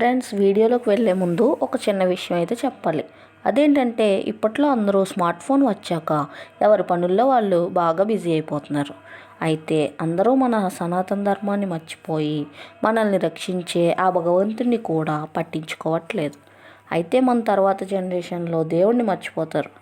Friends వీడియోలోకి వెళ్ళే ముందు ఒక చిన్న విషయం అయితే చెప్పాలి. అదేంటంటే ఇప్పట్లో అందరూ స్మార్ట్ ఫోన్ వచ్చాక ఎవరి పనుల్లో వాళ్ళు బాగా బిజీ అయిపోతున్నారు. అయితే అందరూ మన సనాతన ధర్మాన్ని మర్చిపోయి మనల్ని రక్షించే ఆ భగవంతుడిని కూడా పట్టించుకోవట్లేదు. అయితే మన తర్వాత జనరేషన్లో దేవుణ్ణి మర్చిపోతారు.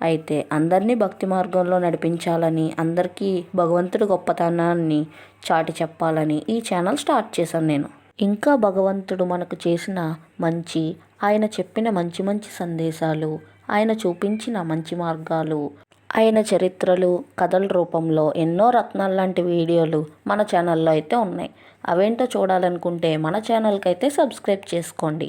అయితే అందరినీ భక్తి మార్గంలో నడిపించాలని అందరికీ భగవంతుడి గొప్పతనాన్ని చాటి చెప్పాలని ఈ ఛానల్ స్టార్ట్ చేశాను నేను. ఇంకా భగవంతుడు మనకు చేసిన మంచి ఆయన చెప్పిన మంచి మంచి సందేశాలు ఆయన చూపించిన మంచి మార్గాలు ఆయన చరిత్రలు కథల రూపంలో ఎన్నో రత్నాలు లాంటి వీడియోలు మన ఛానల్లో అయితే ఉన్నాయి. అవేంటో చూడాలనుకుంటే మన ఛానల్కి అయితే సబ్స్క్రైబ్ చేసుకోండి.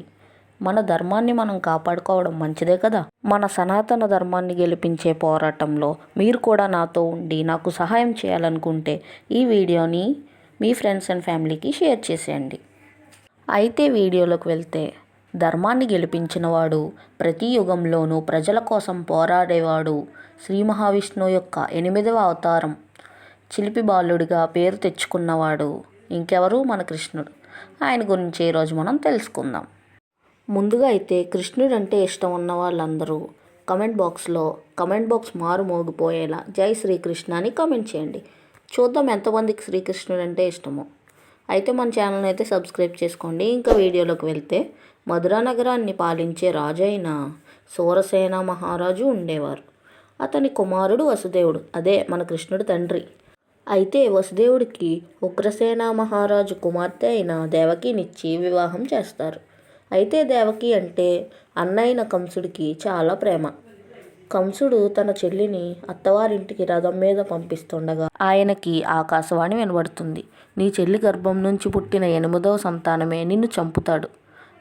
మన ధర్మాన్ని మనం కాపాడుకోవడం మంచిదే కదా? మన సనాతన ధర్మాన్ని గెలిపించే పోరాటంలో మీరు కూడా నాతో ఉండి నాకు సహాయం చేయాలనుకుంటే ఈ వీడియోని మీ ఫ్రెండ్స్ అండ్ ఫ్యామిలీకి షేర్ చేసేయండి. అయితే వీడియోలోకి వెళ్తే ధర్మాన్ని గెలిపించినవాడు ప్రతి యుగంలోనూ ప్రజల కోసం పోరాడేవాడు శ్రీ మహావిష్ణువు యొక్క ఎనిమిదవ అవతారం. చిలిపి బాలుడిగా పేరు తెచ్చుకున్నవాడు ఇంకెవరు మన కృష్ణుడు. ఆయన గురించి ఈరోజు మనం తెలుసుకుందాం. ముందుగా అయితే కృష్ణుడు అంటే ఇష్టం ఉన్న వాళ్ళందరూ కమెంట్ బాక్స్లో కమెంట్ బాక్స్ మారు మోగిపోయేలా జై శ్రీకృష్ణ అని కమెంట్ చేయండి. చూద్దాం ఎంతమందికి శ్రీకృష్ణుడు అంటే ఇష్టమో. అయితే మన ఛానల్ని అయితే సబ్స్క్రైబ్ చేసుకోండి. ఇంకా వీడియోలోకి వెళ్తే మధురా నగరాన్ని పాలించే రాజు అయిన సూరసేన మహారాజు ఉండేవారు. అతని కుమారుడు వసుదేవుడు. అదే మన కృష్ణుడు తండ్రి. అయితే వసుదేవుడికి ఉగ్రసేన మహారాజు కుమార్తె అయిన దేవకినిచ్చి వివాహం చేస్తారు. అయితే దేవకి అంటే అన్నైన కంసుడికి చాలా ప్రేమ. కంసుడు తన చెల్లిని అత్తవారింటికి రథం మీద పంపిస్తుండగా ఆయనకి ఆకాశవాణి వినబడుతుంది. నీ చెల్లి గర్భం నుంచి పుట్టిన ఎనిమిదవ సంతానమే నిన్ను చంపుతాడు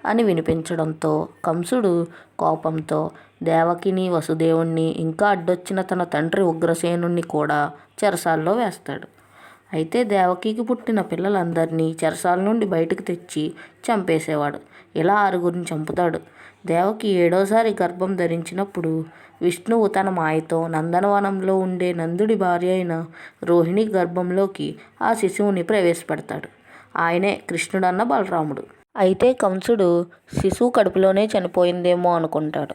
అని వినిపించడంతో కంసుడు కోపంతో దేవకిని వసుదేవుణ్ణి ఇంకా అడ్డొచ్చిన తన తండ్రి ఉగ్రసేనుణ్ణి కూడా చెరసాల్లో వేస్తాడు. అయితే దేవకికి పుట్టిన పిల్లలందరినీ చెరసాల నుండి బయటకు తెచ్చి చంపేసేవాడు. ఇలా ఆరుగురిని చంపుతాడు. దేవకి ఏడోసారి గర్భం ధరించినప్పుడు విష్ణువు తన మాయతో నందనవనంలో ఉండే నందుడి భార్య అయిన రోహిణి గర్భంలోకి ఆ శిశువుని ప్రవేశపెడతాడు. ఆయనే కృష్ణుడన్న బలరాముడు. అయితే కంసుడు శిశువు కడుపులోనే చనిపోయిందేమో అనుకుంటాడు.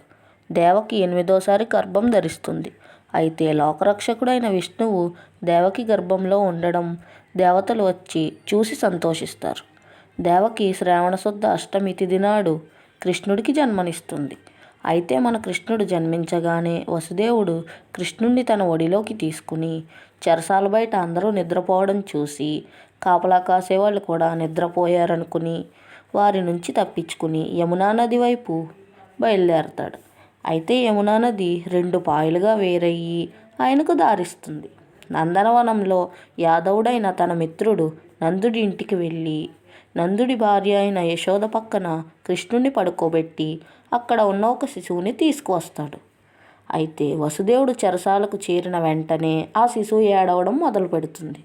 దేవకి ఎనిమిదోసారి గర్భం ధరిస్తుంది. అయితే లోకరక్షకుడైన విష్ణువు దేవకి గర్భంలో ఉండడం దేవతలు వచ్చి చూసి సంతోషిస్తారు. దేవకి శ్రావణ శుద్ధ అష్టమి తిథి నాడు కృష్ణుడికి జన్మనిస్తుంది. అయితే మన కృష్ణుడు జన్మించగానే వసుదేవుడు కృష్ణుడిని తన ఒడిలోకి తీసుకుని చెరసాల బయట అందరూ నిద్రపోవడం చూసి కాపలా కాసేవాళ్ళు కూడా నిద్రపోయారనుకుని వారి నుంచి తప్పించుకుని యమునా నది వైపు బయలుదేరతాడు. అయితే యమునా నది రెండు పాయలుగా వేరయ్యి ఆయనకు దారిస్తుంది. నందనవనంలో యాదవుడైన తన మిత్రుడు నందుడి ఇంటికి వెళ్ళి నందుడి భార్య అయిన యశోద పక్కన కృష్ణుణ్ణి పడుకోబెట్టి అక్కడ ఉన్న ఒక శిశువుని తీసుకువస్తాడు. అయితే వసుదేవుడు చెరసాలకు చేరిన వెంటనే ఆ శిశువు ఏడవడం మొదలు పెడుతుంది.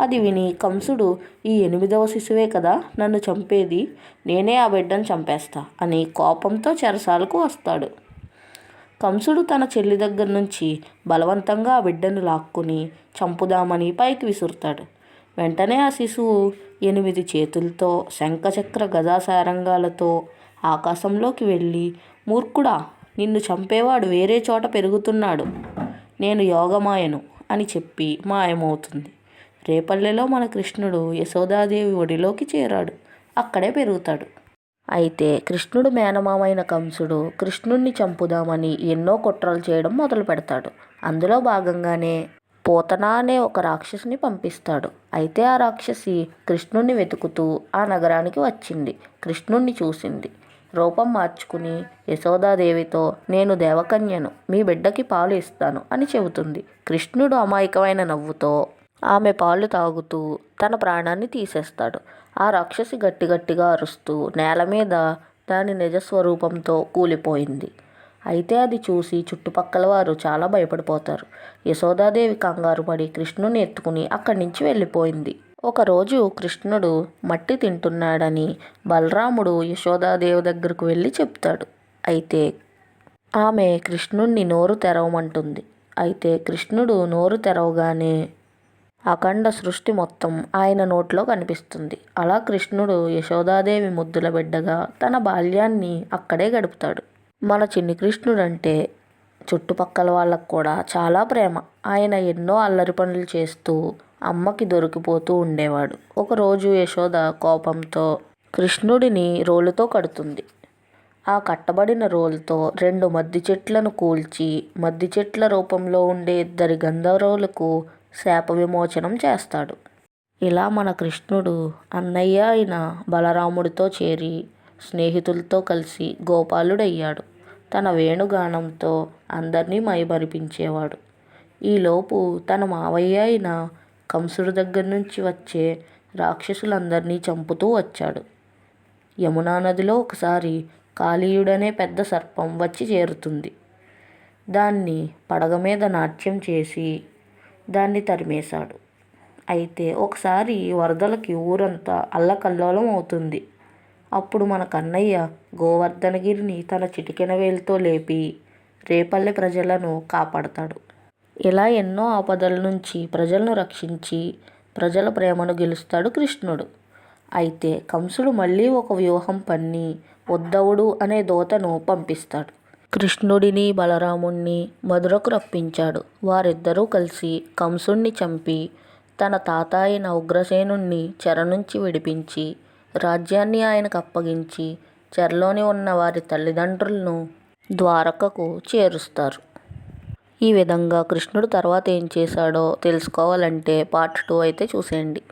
అది విని కంసుడు ఈ ఎనిమిదవ శిశువే కదా నన్ను చంపేది నేనే ఆ బిడ్డను చంపేస్తా అని కోపంతో చెరసాలకు వస్తాడు. కంసుడు తన చెల్లి దగ్గర నుంచి బలవంతంగా ఆ బిడ్డను లాక్కుని చంపుదామని పైకి విసురుతాడు. వెంటనే ఆ శిశువు ఎనిమిది చేతులతో శంఖచక్ర గదాసారంగాలతో ఆకాశంలోకి వెళ్ళి మూర్ఖుడా నిన్ను చంపేవాడు వేరే చోట పెరుగుతున్నాడు. నేను యోగమాయను అని చెప్పి మాయమవుతుంది. రేపల్లెలో మన కృష్ణుడు యశోదాదేవి ఒడిలోకి చేరాడు. అక్కడే పెరుగుతాడు. అయితే కృష్ణుడు మేనమామైన కంసుడు కృష్ణుణ్ణి చంపుదామని ఎన్నో కుట్రలు చేయడం మొదలు పెడతాడు అందులో భాగంగానే పోతన అనే ఒక రాక్షసుని పంపిస్తాడు. అయితే ఆ రాక్షసి కృష్ణుణ్ణి వెతుకుతూ ఆ నగరానికి వచ్చింది. కృష్ణుణ్ణి చూసింది. రూపం మార్చుకుని యశోదాదేవితో నేను దేవకన్యను మీ బిడ్డకి పాలు ఇస్తాను అని చెబుతుంది. కృష్ణుడు అమాయకమైన నవ్వుతో ఆమె పాలు తాగుతూ తన ప్రాణాన్ని తీసేస్తాడు. ఆ రాక్షసి గట్టి గట్టిగా అరుస్తూ నేల మీద దాని నిజస్వరూపంతో కూలిపోయింది. అయితే అది చూసి చుట్టుపక్కల వారు చాలా భయపడిపోతారు. యశోదాదేవి కంగారు పడి కృష్ణుని ఎత్తుకుని అక్కడి నుంచి వెళ్ళిపోయింది. ఒకరోజు కృష్ణుడు మట్టి తింటున్నాడని బలరాముడు యశోదాదేవి దగ్గరకు వెళ్ళి చెప్తాడు. అయితే ఆమె కృష్ణుణ్ణి నోరు తెరవమంటుంది. అయితే కృష్ణుడు నోరు తెరవగానే అఖండ సృష్టి మొత్తం ఆయన నోట్లో కనిపిస్తుంది. అలా కృష్ణుడు యశోదాదేవి ముద్దుల బిడ్డగా తన బాల్యాన్ని అక్కడే గడుపుతాడు. మన చిన్ని కృష్ణుడు అంటే చుట్టుపక్కల వాళ్ళకు కూడా చాలా ప్రేమ. ఆయన ఎన్నో అల్లరి పనులు చేస్తూ అమ్మకి దొరికిపోతూ ఉండేవాడు. ఒకరోజు యశోద కోపంతో కృష్ణుడిని రోలుతో కడుతుంది. ఆ కట్టబడిన రోలుతో రెండు మద్ది చెట్లను కూల్చి మద్ది చెట్ల రూపంలో ఉండే ఇద్దరి గంధర్వులకు శాప విమోచనం చేస్తాడు. ఇలా మన కృష్ణుడు అన్నయ్య అయిన బలరాముడితో చేరి స్నేహితులతో కలిసి గోపాలుడయ్యాడు. తన వేణుగానంతో అందరినీ మైమరిపించేవాడు. ఈలోపు తన మావయ్య అయిన కంసుడి దగ్గర నుంచి వచ్చే రాక్షసులందరినీ చంపుతూ వచ్చాడు. యమునా నదిలో ఒకసారి కాళీయుడనే పెద్ద సర్పం వచ్చి చేరుతుంది. దాన్ని పడగ మీద నాట్యం చేసి దాన్ని తరిమేశాడు. అయితే ఒకసారి వరదలకి ఊరంతా అల్లకల్లోలం అవుతుంది. అప్పుడు మన కన్నయ్య గోవర్ధనగిరిని తన చిటికెన వేలుతో లేపి రేపల్లె ప్రజలను కాపాడతాడు. ఇలా ఎన్నో ఆపదల నుంచి ప్రజలను రక్షించి ప్రజల ప్రేమను గెలుస్తాడు కృష్ణుడు. అయితే కంసుడు మళ్ళీ ఒక వ్యూహం పన్ని ఉద్ధవుడు అనే దూతను పంపిస్తాడు. కృష్ణుడిని బలరాముణ్ణి మధురకు రప్పించాడు. వారిద్దరూ కలిసి కంసుణ్ణి చంపి తన తాత అయిన ఉగ్రసేనుణ్ణి చెర నుంచి విడిపించి రాజ్యాన్ని ఆయనకు అప్పగించి చెరలోని ఉన్న వారి తల్లిదండ్రులను ద్వారకకు చేరుస్తారు. ఈ విధంగా కృష్ణుడు తర్వాత ఏం చేశాడో తెలుసుకోవాలంటే పార్ట్ టూ అయితే చూసేయండి.